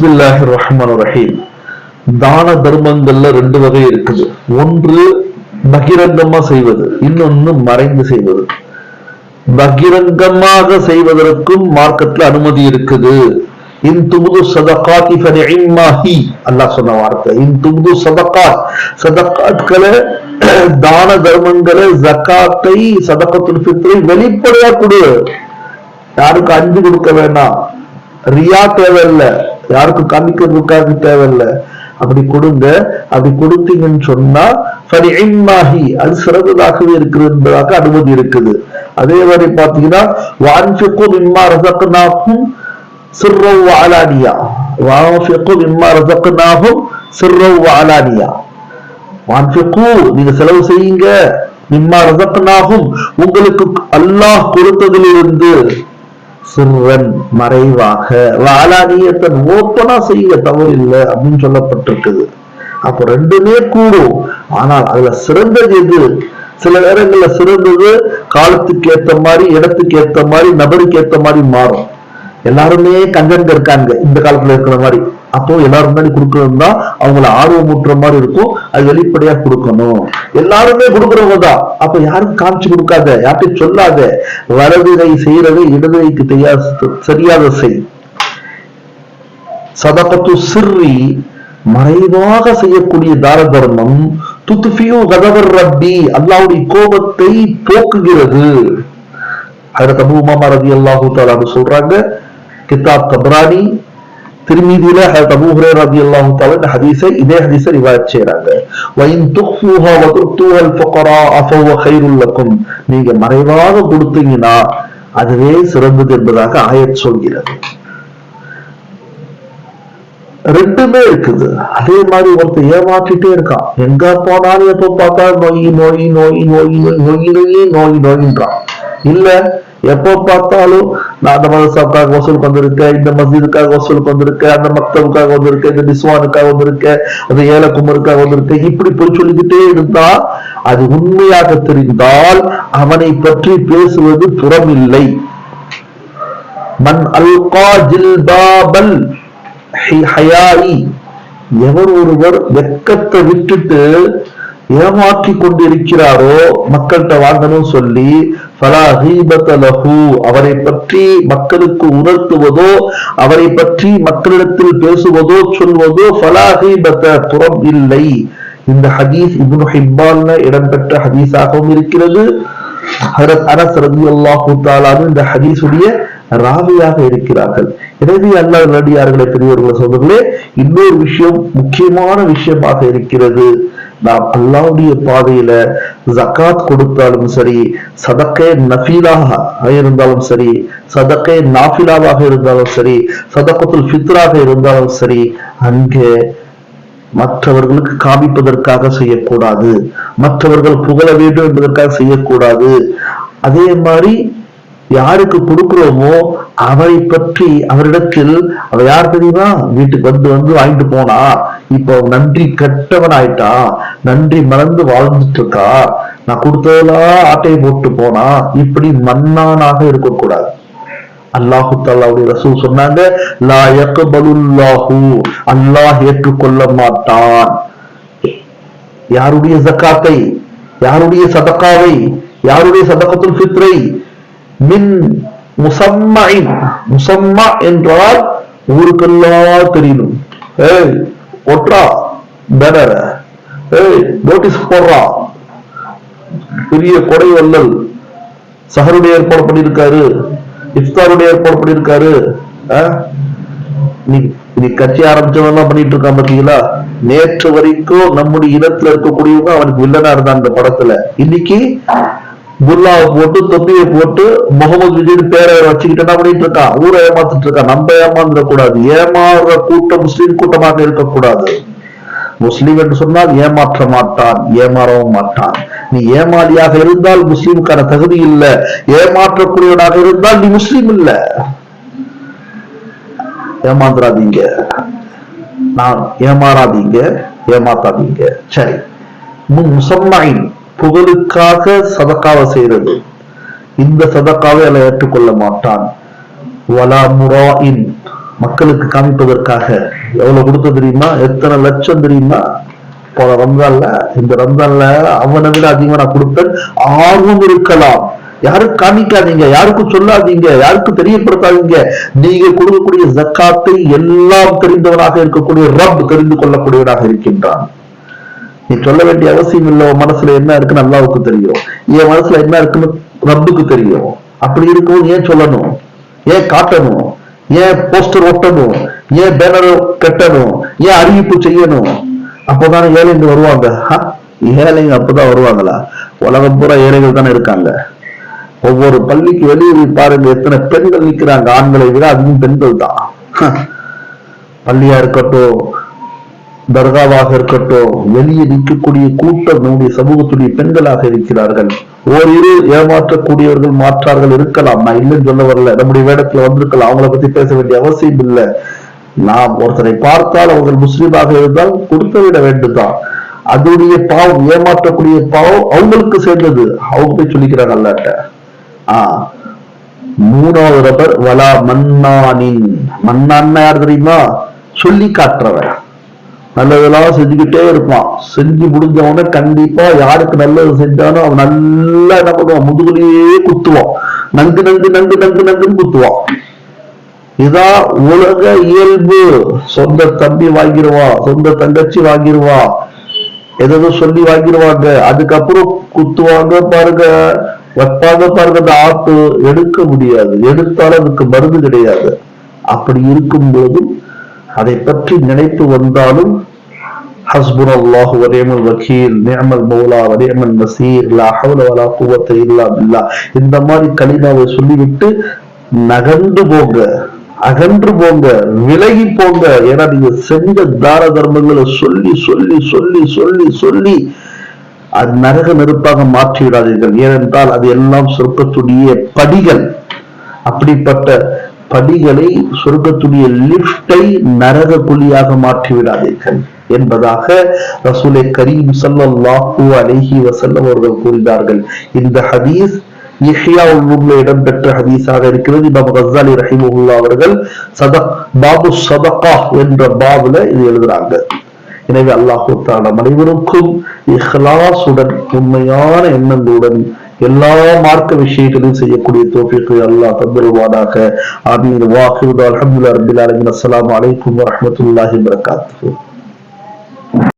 பிஸ்மில்லாஹி ரஹ்மான் ரஹீம் தான தர்மங்கள்ல ரெண்டு வகை இருக்குது. ஒன்று பகிரங்கமா செய்வது இன்னொன்னு மறைந்து செய்வது. பகிரங்கமாக செய்வதற்கும் மார்க்கத்துல அனுமதி இருக்குது. இன் துமுது சதகாத்தி ஃபனிஇம்மாஹி அல்லாஹ் சொன்ன வார்த்தை. இன் துமுது சதகாத் சதகாத்களை தான தர்மங்களை ஜக்காத்தை சதகத்துல் ஃபித்ரை வெளிப்படையா கொடு. யாருக்கு அஞ்சு கொடுக்க வேண்டாம் ரியா தேவையில்ல. யாருக்கும் காமிக்கிறதுக்காக தேவையில்ல. அப்படி கொடுங்க அப்படி கொடுத்தீங்கன்னு சொன்னா ஃபனிஇம்மாஹி அது சிறந்ததாகவே இருக்குது என்பதாக அனுமதி இருக்குது. அதே மாதிரி பாத்தீங்கன்னா வான்ஃபிகு இம்மா ரஸக்னாகும் சிர்ரவ் வாலானியா வான்ஃபிகு இம்மா ரசக்கனாகும் சிர்ரவ் வாலானியா வான்ஃபிகு நீங்க செலவு செய்யுங்க. இம்மா ரசக்கனாகும் உங்களுக்கு அல்லாஹ் கொடுத்ததிலிருந்து சிறுவன் மறைவாக வாலானியத்தன் ஓப்பனா செய்ய தவறு இல்லை அப்படின்னு சொல்லப்பட்டிருக்குது. அப்போ ரெண்டுமே கூடும். ஆனால் அதுல சிறந்தது எது? சில நேரங்கள்ல சிறந்தது காலத்துக்கு ஏத்த மாதிரி இடத்துக்கு ஏத்த மாதிரி நபருக்கு ஏத்த மாதிரி மாறும். எல்லாருமே கஞ்சங்க இருக்காங்க. இந்த காலத்துல இருக்கிற மாதிரி. அப்போ எல்லாரும் முன்னாடி கொடுக்கறது தான் அவங்கள ஆர்வமூட்டுற மாதிரி இருக்கும். அது வெளிப்படையா கொடுக்கணும். எல்லாருமே கொடுக்குறவங்க தான் அப்ப யாரும் காமிச்சு கொடுக்காத யார்கிட்டையும் சொல்லாத. வலதுகை செய்யறது செய்யறதை இடது தெரியாத சரியாத செய். சதபத்து சிறி மறைவாக செய்யக்கூடிய தார தர்மம் துத்துஃபியு கதவர் ரப்பி அல்லாவுடைய கோபத்தை போக்குகிறது. ஹஜரத் அபூ உமாமா அல்லாஹூ தாலான்னு சொல்றாங்க கிதாப் தப்ரானி திருமீதியில ஹஜரத் அபூ ஹுரைரா ரலியல்லாஹு இந்த ஹதீஸை இதே ஹதீஸை ரிவாயத் செய்யறாங்க வயின் துக்ஃபூஹா வ ஃபுகரா அஃபவ கைருல்லக்கும் நீங்க மறைவாக கொடுத்தீங்கன்னா அதுவே சிறந்தது என்பதாக ஆயத் சொல்கிறது ரெண்டுமே இருக்குது அதே மாதிரி ஒருத்தர் ஏமாற்றிட்டே இருக்கான் எங்க போனாலும் எப்ப பார்த்தா நோய் நோய் நோய் நோய் நோய் நோய் நோய் நோய் நோயின்றான் இல்ல எப்போ பார்த்தாலும் நான் அந்த மதரசாவுக்காக வசூலுக்கு வந்திருக்கேன் இந்த மஸ்ஜிதுக்காக வசூலுக்கு வந்திருக்கேன் அந்த மக்தவுக்காக வந்திருக்கேன் இந்த நிஸ்வானுக்காக வந்திருக்கேன் அந்த ஏலக்குமருக்காக வந்திருக்கேன். இப்படி போய் சொல்லிக்கிட்டே இருந்தா அது உண்மையாக தெரிந்தால் அவனை பற்றி பேசுவது புறமில்லை. மன் அல்கா ஜில்பாபல் ஹி- ஹயாயி. எவர் ஒருவர் வெக்கத்தை விட்டுட்டு ஏமாற்றி கொண்டிருக்கிறாரோ மக்கள்கிட்ட வாங்கணும் சொல்லி ஃபலா அவரை பற்றி மக்களுக்கு உணர்த்துவதோ அவரை பற்றி மக்களிடத்தில் பேசுவதோ சொல்வதோ ஃபலா புறம் இல்லை. இந்த ஹதீஸ் இப்னு ஹிப்பான்ல இடம்பெற்ற ஹதீஸாகவும் இருக்கிறது. ஹரத் அனஸ் ரலியல்லாஹு தாலாவும் இந்த ஹதீஸுடைய ராவியாக இருக்கிறார்கள். எனவே அல்லாஹ் நடிகார்களை பெரியவர்களை சொல்றீங்களே இன்னொரு விஷயம் முக்கியமான விஷயமாக இருக்கிறது. நாம் அல்லாவுடைய பாதையில ஜக்காத் கொடுத்தாலும் சரி சதக்கை நஃபீலாக இருந்தாலும் சரி சதக்கை நாஃபிலாவாக இருந்தாலும் சரி சதக்கத்துல் ஃபித்ராக இருந்தாலும் சரி அங்கே மற்றவர்களுக்கு காமிப்பதற்காக செய்யக்கூடாது. மற்றவர்கள் புகழ வேண்டும் என்பதற்காக செய்யக்கூடாது. அதே மாதிரி யாருக்கு கொடுக்கிறோமோ அவரை பற்றி அவரிடத்தில் அவ யார் தெரியுமா? வீட்டுக்கு வந்து வந்து வாங்கிட்டு போனா இப்போ நன்றி கெட்டவன் ஆயிட்டா நன்றி மறந்து வாழ்ந்துட்டு இருக்கா நான் கொடுத்ததெல்லாம் ஆட்டையை போட்டு போனா இப்படி மன்னானாக இருக்கக்கூடாது. அல்லாஹு தாலாவுடைய ரசூல் சொன்னாங்க லா யக்பலுல்லாஹு அல்லாஹ் ஏற்றுக்கொள்ள மாட்டான். யாருடைய ஜக்காத்தை யாருடைய சதக்காவை யாருடைய சதகத்துல் ஃபித்ரை மின் முசம்மின் முசம்மா என்றால் ஊருக்கெல்லாம் தெரியணும் ஏய் ஒட்ரா பேனர். ஏய் நோட்டீஸ் போடுறா. பெரிய கொடை வல்லல் சஹருடைய ஏற்பாடு பண்ணியிருக்காரு. இஃப்தாருடைய ஏற்பாடு பண்ணியிருக்காரு. நீ நீ கட்சி ஆரம்பிச்சவன் பண்ணிட்டு இருக்கான் பாத்தீங்களா? நேற்று வரைக்கும் நம்முடைய இடத்துல இருக்கக்கூடியவங்க அவனுக்கு வில்லனா இருந்தான் அந்த படத்துல. இன்னைக்கு புல்லாவை போட்டு தொப்பியை போட்டு முகமது விஜய் பேரை வச்சுக்கிட்டு என்ன பண்ணிட்டு இருக்கான் ஊரை ஏமாத்திட்டு இருக்கான் நம்ம ஏமாந்துட கூடாது. ஏமாறுற கூட்டம் முஸ்லீம் கூட்டமாக இருக்கக்கூடாது முஸ்லீம் என்று சொன்னால் ஏமாற்ற மாட்டான் ஏமாறவும் மாட்டான். நீ ஏமாளியாக இருந்தால் முஸ்லீமுக்கான தகுதி இல்ல. ஏமாற்றக்கூடியவனாக இருந்தால் நீ முஸ்லீம் இல்ல. ஏமாந்துடாதீங்க நான் ஏமாறாதீங்க ஏமாத்தாதீங்க. சரி. முன் முசம்மாயின் புகழுக்காக சதக்காவை செய்யறது இந்த சதக்காவை அல்ல ஏற்றுக்கொள்ள மாட்டான். வலா முராயின் மக்களுக்கு காமிப்பதற்காக. எவ்வளவு கொடுத்த தெரியுமா? எத்தனை லட்சம் தெரியுமா? போன ரம்ஜான்ல இந்த ரம்ஜான்ல அவனை விட அதிகமா நான் கொடுப்பேன் ஆர்வம் இருக்கலாம். யாரும் காமிக்காதீங்க. யாருக்கும் சொல்லாதீங்க. யாருக்கும் தெரியப்படுத்தாதீங்க. நீங்க கொடுக்கக்கூடிய ஜக்காத்தை எல்லாம் தெரிந்தவனாக இருக்கக்கூடிய ரப் தெரிந்து கொள்ளக்கூடியவனாக இருக்கின்றான். நீ சொல்ல வேண்டிய அவசியம் இல்லை உன் மனசுல என்ன இருக்குன்னு அல்லாவுக்கு தெரியும். என் மனசுல என்ன இருக்குன்னு ரப்புக்கு தெரியும். அப்படி இருக்கும் ஏன் சொல்லணும்? ஏன் காட்டணும்? ஏன் போஸ்டர் ஒட்டணும்? ஏன் பேனர் கட்டணும்? ஏன் அறிவிப்பு செய்யணும்? அப்போதானே ஏழைங்க வருவாங்க. ஏழைங்க அப்பதான் வருவாங்களா? உலகம் பூரா ஏழைகள் தானே இருக்காங்க. ஒவ்வொரு பள்ளிக்கு வெளியே பாருங்க எத்தனை பெண்கள் நிற்கிறாங்க ஆண்களை விட அதுவும் பெண்கள் தான் பள்ளியா இருக்கட்டும் தர்காவாக இருக்கட்டும் வெளியே நிற்கக்கூடிய கூட்டம் நம்முடைய சமூகத்துடைய பெண்களாக இருக்கிறார்கள். ஓரிரு ஏமாற்றக்கூடியவர்கள் மாற்றார்கள் இருக்கலாம். நான் இல்லைன்னு சொல்ல வரல. நம்முடைய வேடத்துல வந்திருக்கலாம். அவங்கள பத்தி பேச வேண்டிய அவசியம் இல்லை. நாம் ஒருத்தரை பார்த்தால் அவர்கள் முஸ்லீமாக இருந்தால் கொடுத்து விட வேண்டுதான் அதோடைய பாவம் ஏமாற்றக்கூடிய பாவம் அவங்களுக்கு சேர்ந்தது. அவங்க போய் சொல்லிக்கிறாங்க அல்லாட்ட. ஆஹ் மூணாவது நபர் வலா மன்னானின். மன்னான்னா யார் தெரியுமா? சொல்லி காட்டுறவன் நல்லதெல்லாம் செஞ்சுக்கிட்டே இருப்பான். செஞ்சு முடிஞ்சவன கண்டிப்பா யாருக்கு நல்லது செஞ்சானோ அவன் நல்லா என்ன பண்ணுவான்? முதுகுலையே குத்துவான். நங்கு நங்கு நங்கு நங்கு நங்குன்னு குத்துவான். இதான் உலக இயல்பு. சொந்த தம்பி வாங்கிடுவா சொந்த தங்கச்சி வாங்கிருவா. ஏதோ சொல்லி வாங்கிடுவாங்க அதுக்கப்புறம் குத்துவாங்க பாருங்க. வைப்பாங்க பாருங்க. அந்த ஆப்பு எடுக்க முடியாது. எடுத்தாலும் அதுக்கு மருந்து கிடையாது. அப்படி இருக்கும்போது அதை பற்றி நினைத்து வந்தாலும் ஹஸ்புன் அல்லாஹு வனியமல் வக்கீல் நியமல் மௌலா வனியமல் நசீர் லா ஹவுல வலா குவத்தை இல்லா பில்லா. இந்த மாதிரி கலிமாவை சொல்லிவிட்டு நகர்ந்து போங்க அகன்று போங்க விலகி போங்க ஏன்னா நீங்க செஞ்ச தார தர்மங்களை சொல்லி சொல்லி சொல்லி சொல்லி சொல்லி அது நரக நெருப்பாக மாற்றிவிடாதீர்கள். ஏனென்றால் அது எல்லாம் சொர்க்கத்துடைய படிகள். அப்படிப்பட்ட படிகளை சொர்க்கத்துடைய லிப்டை நரக குழியாக மாற்றிவிடாதீர்கள் என்பதாக ரசூலை கரீம் ஸல்லல்லாஹு அலஹி வசல்லம் அவர்கள் கூறினார்கள். இந்த ஹதீஸ் இஹ்யா உல்லும்ல இடம்பெற்ற ஹதீஸாக இருக்கிறது. இமாம் கஸ்ஸாலி ரஹிமுல்லா அவர்கள் சதக் பாபு சதகா என்ற பாபுல இது எழுதுறாங்க. எனவே அல்லாஹு தாலா அனைவருக்கும் இஹ்லாசுடன் உண்மையான எண்ணங்களுடன் எல்லா மார்க்க விஷயங்களையும் செய்யக்கூடிய தோப்பிற்கு அல்லாஹ் தந்துருவானாக ஆமீன் வாஹிருதா அல்ஹம்துலில்லாஹி ரப்பில் ஆலமீன் அஸ்ஸலாமு அலைக்கும் வரஹ்மத்துல்லாஹி வபரகாத்துஹு